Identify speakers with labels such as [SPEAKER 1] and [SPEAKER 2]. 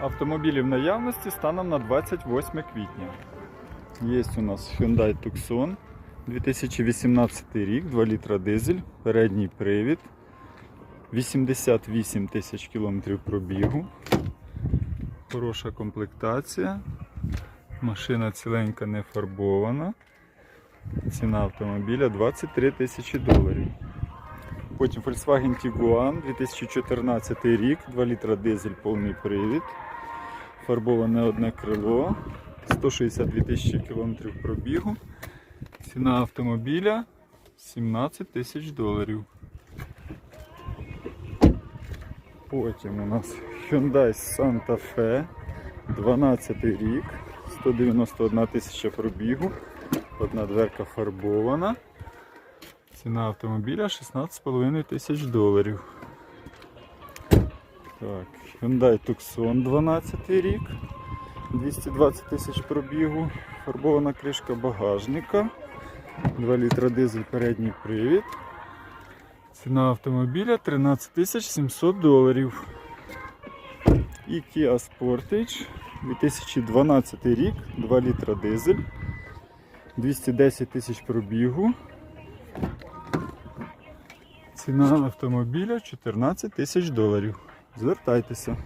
[SPEAKER 1] Автомобілі в наявності станом на 28 квітня. Є у нас Hyundai Tucson 2018 рік, 2 літра дизель, передній привід, 88 тисяч кілометрів пробігу. Хороша комплектація. Машина ціленька не фарбована. Ціна автомобіля 23 тисячі доларів. Потім Volkswagen Tiguan 2014 рік, 2 літра дизель, повний привід. Фарбоване одне крило, 162 тисячі кілометрів пробігу. Ціна автомобіля 17 тисяч доларів. Потім у нас Hyundai Santa Fe 12 рік, 191 тисяча пробігу, одна дверка фарбована. Ціна автомобіля 16,5 тисяч доларів. Так, Hyundai Tucson 12 рік, 220 тисяч пробігу, фарбована кришка багажника, 2 літра дизель передній привід. Ціна автомобіля 13 тисяч 700 доларів. І Kia Sportage 2012 рік, 2 літра дизель, 210 тисяч пробігу. Ціна автомобіля 14 тисяч доларів. Звертайтеся.